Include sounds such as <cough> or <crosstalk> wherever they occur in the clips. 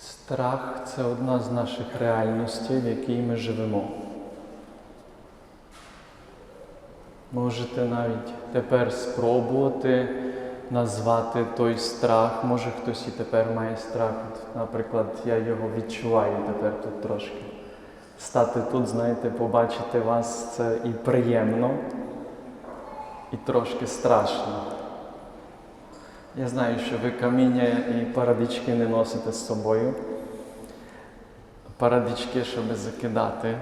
Страх це одна з наших реальностей, в якій ми живемо. Можете навіть тепер спробувати назвати той страх. Може хтось і тепер має страх. Наприклад, я його відчуваю тепер тут трошки. Стати тут, знаєте, побачити вас це і приємно, і трошки страшно. Я знаю, що ви каміння і парадички не носите з собою. Парадички, щоб закидати,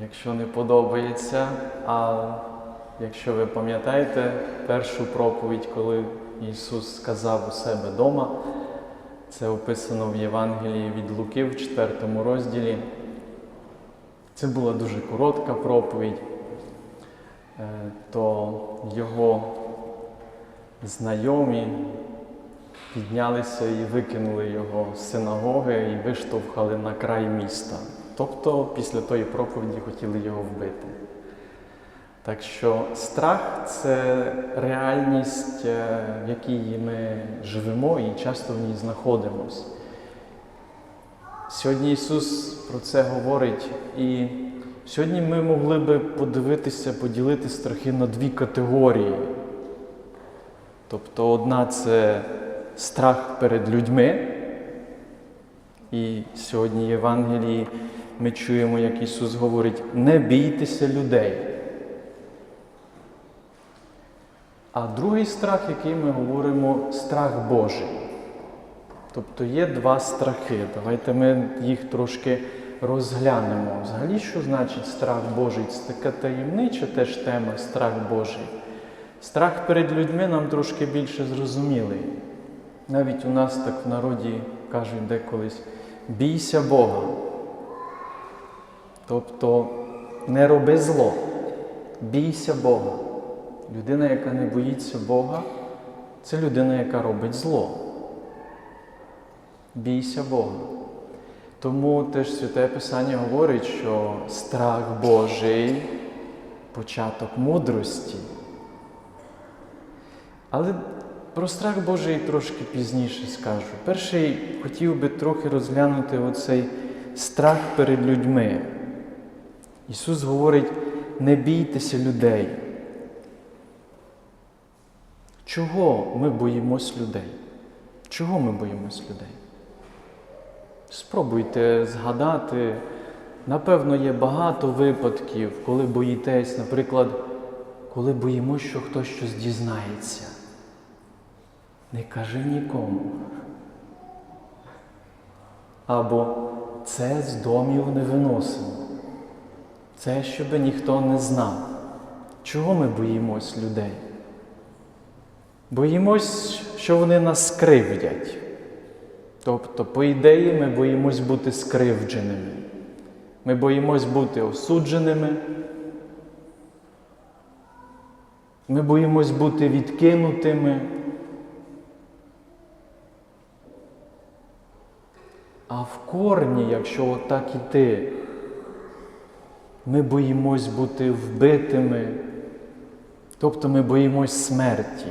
якщо не подобається. А якщо ви пам'ятаєте першу проповідь, коли Ісус сказав у себе вдома, це описано в Євангелії від Луки в 4 розділі. Це була дуже коротка проповідь, Е, то його знайомі піднялися і викинули його з синагоги і виштовхали на край міста. Тобто після тої проповіді хотіли його вбити. Так що страх це реальність, е, в якій ми живемо і часто в ній знаходимось. Сьогодні Ісус про це говорить, і сьогодні ми могли би подивитися, поділити страхи на дві категорії. Тобто одна це страх перед людьми. І сьогодні в Євангелії ми чуємо, як Ісус говорить, не бійтеся людей. А другий страх, який ми говоримо, страх Божий. Тобто є два страхи. Давайте ми їх трошки розглянемо. Взагалі, що значить страх Божий? Це така таємнича теж тема страх Божий. Страх перед людьми нам трошки більше зрозумілий. Навіть у нас так в народі кажуть деколись бійся Бога. Тобто не роби зло, бійся Бога. Людина, яка не боїться Бога, це людина, яка робить зло. Бійся Бога. Тому теж Святе Писання говорить, що страх Божий початок мудрості. Але про страх Божий трошки пізніше скажу. Перший хотів би трохи розглянути оцей страх перед людьми. Ісус говорить, не бійтеся людей. Чого ми боїмось людей? Чого ми боїмось людей? Спробуйте згадати. Напевно, є багато випадків, коли боїтесь, наприклад, коли боїмось, що хтось щось дізнається. Не кажи нікому. Або це з домів не виносимо. Це щоб ніхто не знав. Чого ми боїмось людей? Боїмось, що вони нас скривдять. Тобто, по ідеї, ми боїмось бути скривдженими. Ми боїмось бути осудженими. Ми боїмось бути відкинутими. А в корні, якщо отак іти, ми боїмось бути вбитими, тобто ми боїмось смерті.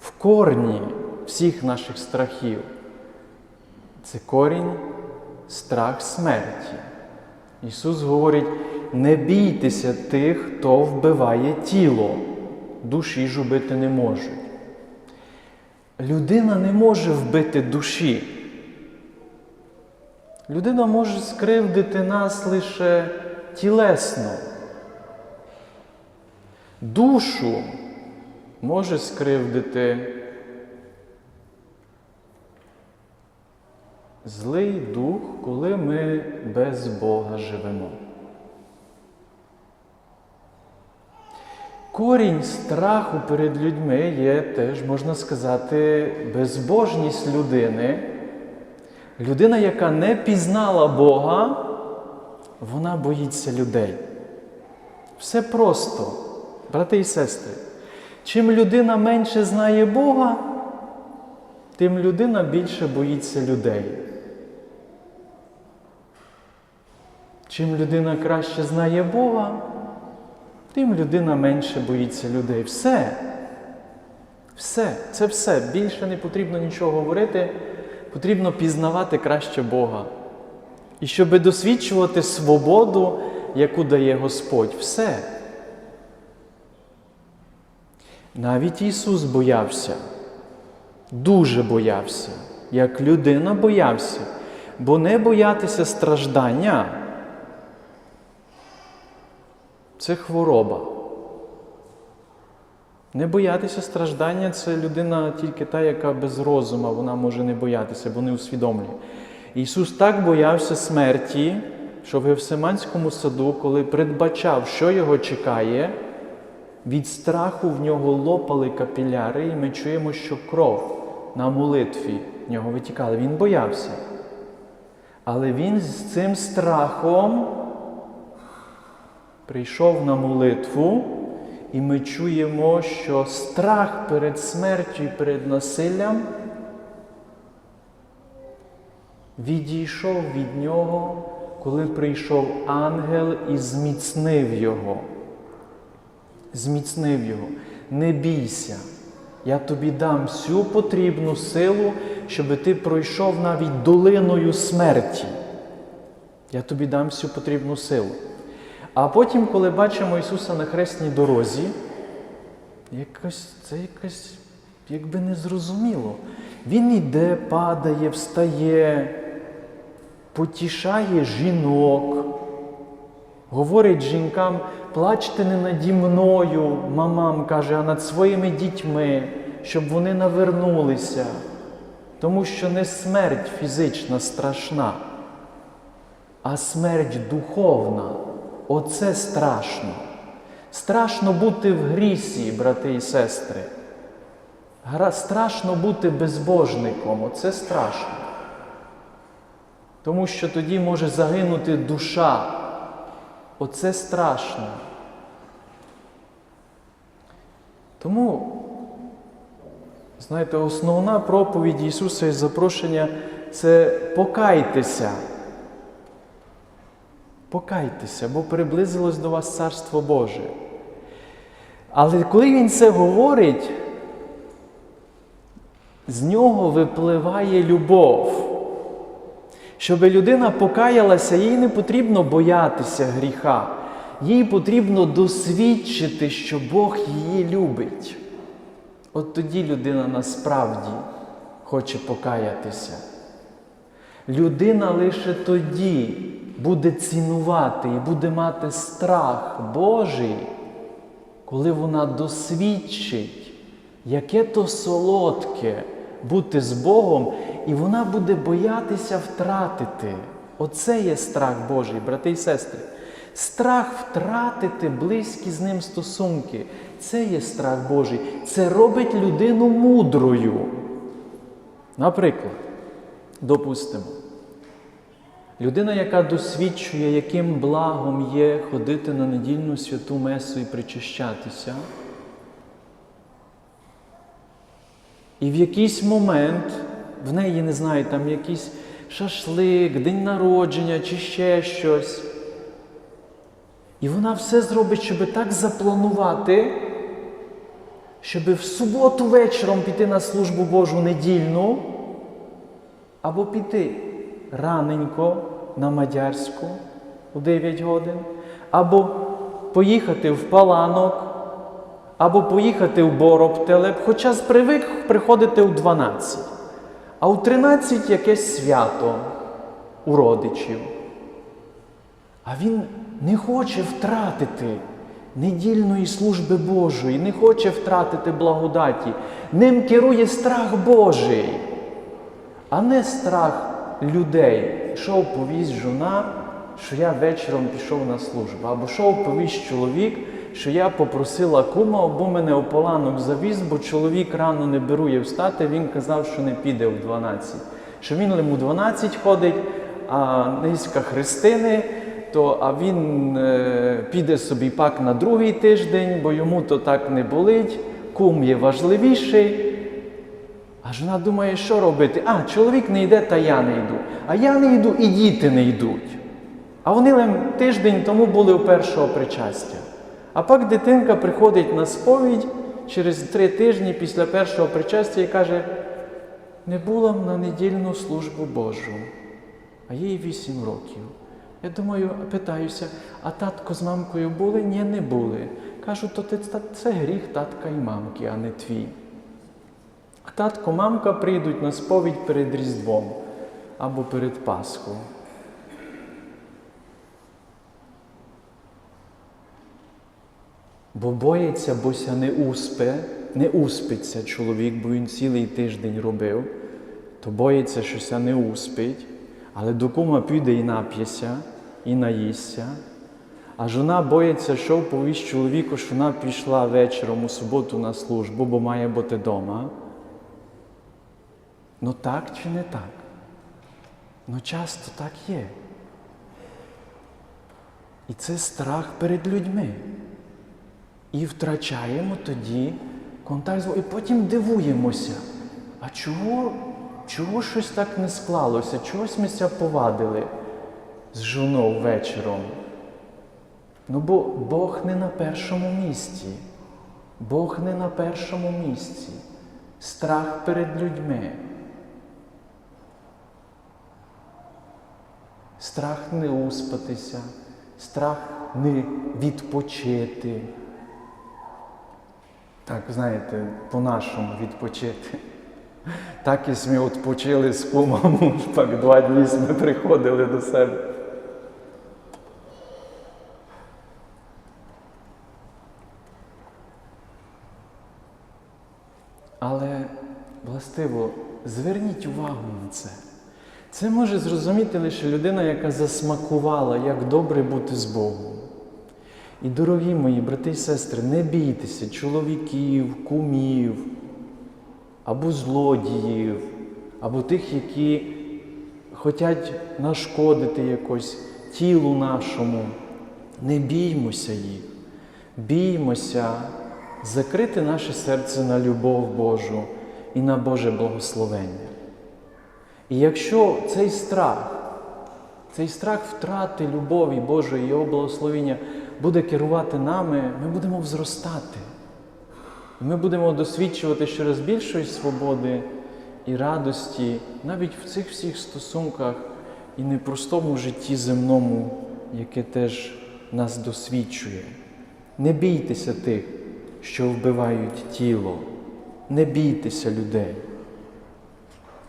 В корні всіх наших страхів це корінь страх смерті. Ісус говорить, не бійтеся тих, хто вбиває тіло, душі ж убити не можуть. Людина не може вбити душі. Людина може скривдити нас лише тілесно. Душу може скривдити злий дух, коли ми без Бога живемо. Корінь страху перед людьми є теж, можна сказати, безбожність людини. Людина, яка не пізнала Бога, вона боїться людей. Все просто, брати і сестри. Чим людина менше знає Бога, тим людина більше боїться людей. Чим людина краще знає Бога, тим людина менше боїться людей. Все. Все, це все. Більше не потрібно нічого говорити. Потрібно пізнавати краще Бога. І щоб досвідчувати свободу, яку дає Господь. Все. Навіть Ісус боявся, дуже боявся, як людина боявся, бо не боятися страждання це хвороба. Не боятися страждання це людина тільки та, яка без розуму, вона може не боятися, бо не усвідомлює. Ісус так боявся смерті, що в Гевсиманському саду, коли передбачав, що його чекає, від страху в нього лопали капіляри, і ми чуємо, що кров на молитві в нього витікала. Він боявся. Але він з цим страхом прийшов на молитву, і ми чуємо, що страх перед смертю і перед насиллям відійшов від нього, коли прийшов ангел і зміцнив його. Зміцнив його. Не бійся, я тобі дам всю потрібну силу, щоб ти пройшов навіть долиною смерті. Я тобі дам всю потрібну силу. А потім, коли бачимо Ісуса на хресній дорозі, якось, це якось якби незрозуміло. Він іде, падає, встає, потішає жінок, говорить жінкам, плачте не наді мною, мамам каже, а над своїми дітьми, щоб вони навернулися. Тому що не смерть фізична страшна, а смерть духовна. Оце страшно. Страшно бути в грісі, брати і сестри. Страшно бути безбожником. Оце страшно. Тому що тоді може загинути душа. Оце страшно. Тому, знаєте, основна проповідь Ісуса і запрошення це покайтеся. Покайтеся, бо приблизилось до вас Царство Боже. Але коли Він це говорить, з нього випливає любов. Щоб людина покаялася, їй не потрібно боятися гріха. Їй потрібно досвідчити, що Бог її любить. От тоді людина насправді хоче покаятися. Людина лише тоді буде цінувати і буде мати страх Божий, коли вона досвідчить, яке то солодке бути з Богом, і вона буде боятися втратити. Оце є страх Божий, брати і сестри. Страх втратити близькі з ним стосунки. Це є страх Божий. Це робить людину мудрою. Наприклад, допустимо, людина, яка досвідчує, яким благом є ходити на недільну святу Месу і причащатися, і в якийсь момент в неї, не знаю, там якийсь шашлик, день народження чи ще щось. І вона все зробить, щоб так запланувати, щоб в суботу вечором піти на службу Божу недільну, або піти раненько на Мадярську у 9 годин, або поїхати в Паланок, або поїхати в Бороптелеп, хоча привик приходити у 12, а у 13 якесь свято у родичів. А він не хоче втратити недільної служби Божої, не хоче втратити благодаті. Ним керує страх Божий, а не страх людей. Йшов повість жона, що я вечором пішов на службу, або йшов повість чоловік, що я попросила кума, або мене ополанок завіз, бо чоловік рано не берує встати, він казав, що не піде в 12. Що він лим у 12 ходить, а низька Христини, то а він е, піде собі пак на другий тиждень, бо йому то так не болить, кум є важливіший. А жона думає, що робити? А, чоловік не йде, та я не йду. А я не йду, і діти не йдуть. А вони тиждень тому були у першого причастя. А пак дитинка приходить на сповідь через три тижні після першого причастя і каже: не була на недільну службу Божу, а їй вісім років. Я думаю, питаюся, а татко з мамкою були? Ні, не були. Кажу, то ти- це гріх татка і мамки, а не твій. Татко, мамка прийдуть на сповідь перед Різдвом або перед Пасхою. Бо боїться, бося не успе, не успиться чоловік, бо він цілий тиждень робив, то боїться, що ся не успить, але до кума піде і нап'ється, і наїсться. А жона боїться, що повість чоловіку, що вона пішла вечором у суботу на службу, бо має бути вдома. Ну так чи не так? Ну часто так є. І це страх перед людьми. І втрачаємо тоді контакт з. І потім дивуємося. А чого, чого щось так не склалося? Чогось ми ся повадили з жоною вечором? Ну, бо Бог не на першому місці. Бог не на першому місці. Страх перед людьми. Страх не успатися, страх не відпочити. Так, знаєте, по-нашому відпочити. Так і ми відпочили з кумом, <laughs> так два дні ми приходили до себе. Але, властиво, зверніть увагу на це. Це може зрозуміти лише людина, яка засмакувала, як добре бути з Богом. І, дорогі мої брати і сестри, не бійтеся чоловіків, кумів, або злодіїв, або тих, які хочуть нашкодити якось тілу нашому. Не біймося їх, біймося закрити наше серце на любов Божу і на Боже благословення. І якщо цей страх, цей страх втрати любові Божої, Його благословення буде керувати нами, ми будемо взростати. Ми будемо досвідчувати щораз більшої свободи і радості навіть в цих всіх стосунках і непростому житті земному, яке теж нас досвідчує. Не бійтеся тих, що вбивають тіло, не бійтеся людей.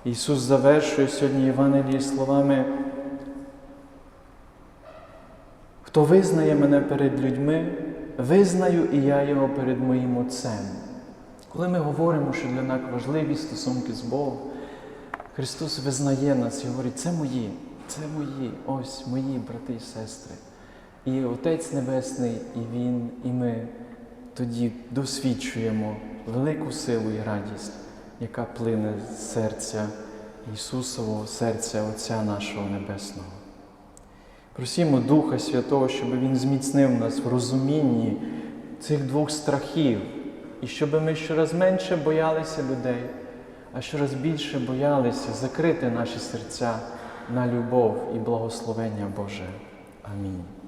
Ісус завершує сьогодні Євангеліє словами, хто визнає мене перед людьми, визнаю і я його перед моїм Отцем. Коли ми говоримо, що для нас важливі стосунки з Богом, Христос визнає нас і говорить, це мої, це мої, ось мої брати і сестри. І Отець Небесний, і Він, і ми тоді досвідчуємо велику силу і радість, яка плине з серця Ісусового, серця Отця нашого Небесного. Просімо Духа Святого, щоб Він зміцнив нас в розумінні цих двох страхів, і щоб ми щораз менше боялися людей, а щораз більше боялися закрити наші серця на любов і благословення Боже. Амінь.